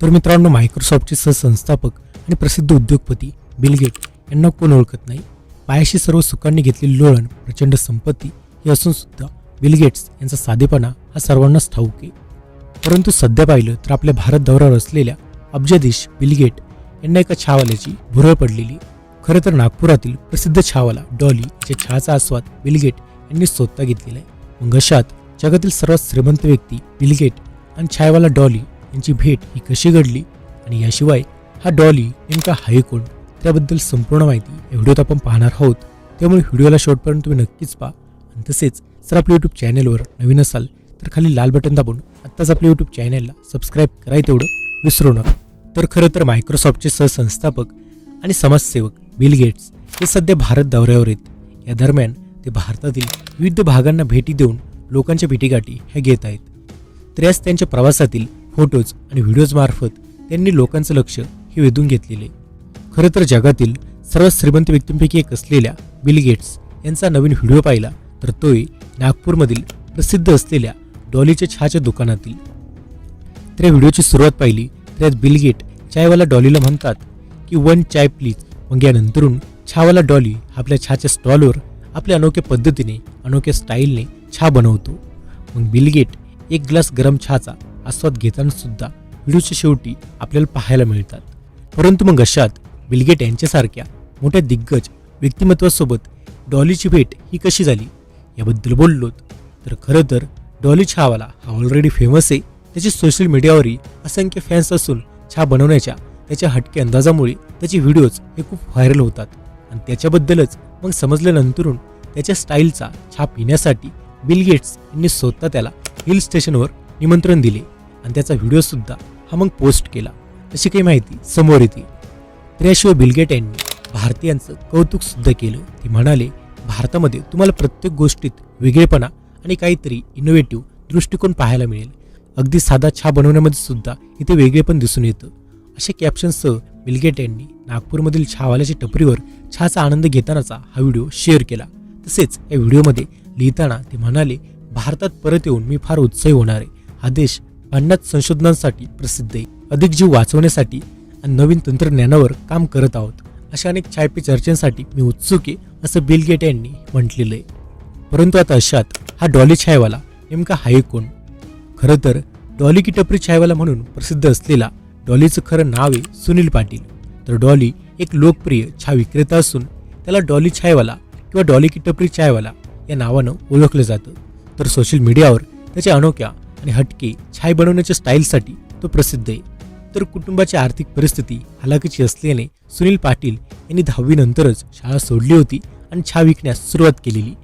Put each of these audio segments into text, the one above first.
तर मित्रांनो मायक्रोसॉफ्टचे सहसंस्थापक आणि प्रसिद्ध उद्योगपती बिलगेट यांना कोण ओळखत नाही? पायाशी सर्व सुखांनी घेतलेली लोळण प्रचंड संपत्ती ही असून सुद्धा बिलगेट्स यांचा साधेपणा हा सर्वांनाच ठाऊक आहे. परंतु सध्या पाहिलं तर आपल्या भारत दौऱ्यावर असलेल्या अब्जाधीश बिलगेट यांना एका छावाल्याची भुरळ पडलेली खरं तर नागपुरातील प्रसिद्ध छावाला डॉली या छाचा आस्वाद बिलगेट यांनी स्वतः घेतलेला आहे. मग अशात जगातील सर्वात श्रीमंत व्यक्ती बिलगेट आणि छायावाला डॉली यांची भेट ही कशी घडली आणि याशिवाय हा डॉली नेमका आहे कोण? त्याबद्दल संपूर्ण माहिती या व्हिडिओत आपण पाहणार आहोत. त्यामुळे व्हिडिओला शेवटपर्यंत तुम्ही नक्कीच पहा. आणि तसेच जर आपल्या यूट्यूब चॅनलवर नवीन असाल तर खाली लाल बटन दाबून आत्ताच आपल्या यूट्यूब चॅनलला सबस्क्राईब करायचं तेवढं विसरू नका. तर खरं तर मायक्रोसॉफ्टचे सहसंस्थापक आणि समाजसेवक बिल गेट्स हे सध्या भारत दौऱ्यावर आहेत. या दरम्यान ते भारतातील विविध भागांना भेटी देऊन लोकांच्या भेटीगाठी ह्या घेत आहेत. तर याच त्यांच्या प्रवासातील फोटोज आणि व्हिडिओजमार्फत त्यांनी लोकांचं लक्ष हे वेधून घेतलेले. खरं तर जगातील सर्वात श्रीमंत व्यक्तींपैकी एक असलेल्या बिल गेट्स यांचा नवीन व्हिडिओ पाहिला तर तोही नागपूरमधील प्रसिद्ध असलेल्या डॉलीच्या छाच्या दुकानातील. तर या व्हिडिओची सुरुवात पाहिली तर यात बिल गेट चायवाला डॉलीला म्हणतात की वन चाय प्लीज. मग यानंतरून छावाला डॉली आपल्या छाच्या स्टॉलवर आपल्या अनोख्या पद्धतीने अनोख्या स्टाईलने छा बनवतो. मग बिल गेट एक ग्लास गरम छाचा आस्वाद घेताना सुद्धा व्हिडिओच्या शेवटी आपल्याला पाहायला मिळतात. परंतु मग अशात बिलगेट यांच्यासारख्या मोठ्या दिग्गज व्यक्तिमत्वासोबत डॉलीची भेट ही कशी झाली याबद्दल बोललोत. तर खरं तर डॉली छावाला हा ऑलरेडी फेमस आहे. त्याचे सोशल मीडियावरही असंख्य फॅन्स असून छा बनवण्याच्या त्याच्या हटके अंदाजामुळे त्याचे व्हिडिओज हे खूप व्हायरल होतात. आणि त्याच्याबद्दलच मग समजल्यानंतरून त्याच्या स्टाईलचा छा पिण्यासाठी बिल गेट्स यांनी स्वतः त्याला हिल स्टेशनवर निमंत्रण दिले. आणि त्याचा व्हिडिओसुद्धा हा मग पोस्ट केला. अशी काही माहिती समोर येते. तर याशिवाय बिलगेट यांनी भारतीयांचं कौतुकसुद्धा केलं. ते म्हणाले भारतामध्ये तुम्हाला प्रत्येक गोष्टीत वेगळेपणा आणि काहीतरी इनोव्हेटिव्ह दृष्टिकोन पाहायला मिळेल. अगदी साधा छा बनवण्यामध्ये सुद्धा इथे वेगळेपण दिसून येतं. अशा कॅप्शनसह बिलगेट यांनी नागपूरमधील छावाल्याच्या टपरीवर छाचा आनंद घेतानाचा हा व्हिडिओ शेअर केला. तसेच या व्हिडिओमध्ये लिहिताना ते म्हणाले भारतात परत येऊन मी फार उत्साही होणार आहे. हा देश अन्नात संशोधनांसाठी प्रसिद्ध आहे. अधिक जीव वाचवण्यासाठी आणि नवीन तंत्रज्ञानावर काम करत आहोत. अशा अनेक छायपी चर्चांसाठी मी उत्सुक आहे असं बिल गेट यांनी म्हटलेलं आहे. परंतु आता अशात हा डॉली छायवाला नेमका हाय कोण? खरं तर डॉली की टपरी छायवाला म्हणून प्रसिद्ध असलेला डॉलीचं खरं नाव आहे सुनील पाटील. तर डॉली एक लोकप्रिय छा विक्रेता असून त्याला डॉली छायवाला किंवा डॉली की टपरी छायवाला या नावानं ओळखलं जातं. तर सोशल मीडियावर त्याच्या अनोख्या आणि हटके छाय बनवण्याच्या स्टाईलसाठी तो प्रसिद्ध आहे. तर कुटुंबाची आर्थिक परिस्थिती हलाखीची असल्याने सुनील पाटील यांनी दहावीनंतरच शाळा सोडली होती आणि छा विकण्यास सुरुवात केलेली.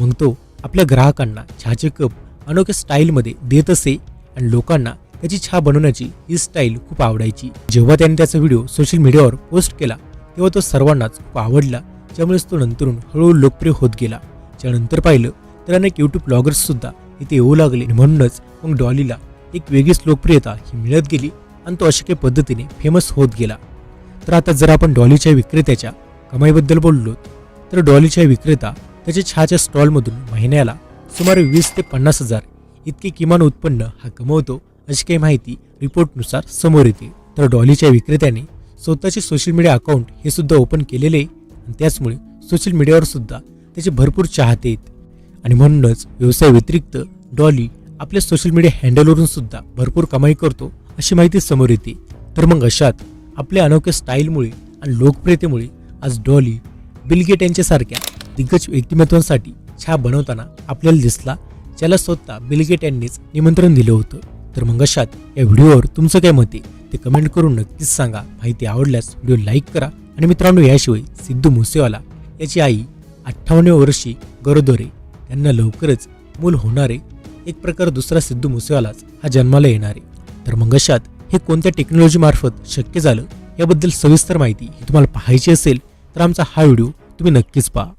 मग तो आपल्या ग्राहकांना चहाचे कप अनोख्या स्टाईलमध्ये देत असे आणि लोकांना त्याची चहा बनवण्याची ही स्टाईल खूप आवडायची. जेव्हा त्याने त्याचा व्हिडिओ सोशल मीडियावर पोस्ट केला तेव्हा तो सर्वांनाच खूप आवडला त्यामुळेच तो नंतरून हळूहळू लोकप्रिय होत गेला. त्यानंतर पाहिलं तर अनेक यूट्यूब ब्लॉगर्ससुद्धा इथे येऊ लागले. म्हणूनच मग डॉलीला एक वेगळीच लोकप्रियता ही मिळत गेली आणि तो अशा काही पद्धतीने फेमस होत गेला. तर आता जर आपण डॉलीच्या विक्रेत्याच्या कमाईबद्दल बोललो तर डॉलीच्या विक्रेता त्याच्या छाच्या स्टॉलमधून महिन्याला सुमारे वीस ते पन्नास हजार इतके किमान उत्पन्न हा कमवतो अशी काही माहिती रिपोर्टनुसार समोर येते. तर डॉलीच्या विक्रेत्याने स्वतःचे सोशल मीडिया अकाउंट हे सुद्धा ओपन केलेले आहे आणि त्याचमुळे सोशल मीडियावर सुद्धा त्याचे भरपूर चाहते आहेत. आणि म्हणूनच व्यवसाय व्यतिरिक्त डॉली आपल्या सोशल मीडिया हँडलवरून सुद्धा भरपूर कमाई करतो अशी माहिती समोर येते. तर मग अशात आपल्या अनोख्या स्टाईलमुळे आणि लोकप्रियतेमुळे आज डॉली बिलगेट यांच्यासारख्या दिग्गज व्यक्तिमत्वांसाठी छा बनवताना आपल्याला दिसला ज्याला स्वतः बिलगेट यांनीच निमंत्रण दिलं होतं. तर मग अशात या व्हिडिओवर तुमचं काय मत आहे? ते कमेंट करून नक्कीच सांगा. माहिती आवडल्यास व्हिडिओ लाईक करा आणि मित्रांनो याशिवाय सिद्धू मुसेवाला याची आई अठ्ठावन्न वर्षी गरोदरे त्यांना लवकरच मूल होणारे एक प्रकार दुसरा सिद्धू मुसेवालाच हा जन्माला येणारे तर मग अशात हे कोणत्या टेक्नॉलॉजी मार्फत शक्य झालं? याबद्दल सविस्तर माहिती ही तुम्हाला पाहायची असेल तर आमचा हा व्हिडिओ तुम्ही नक्कीच पहा.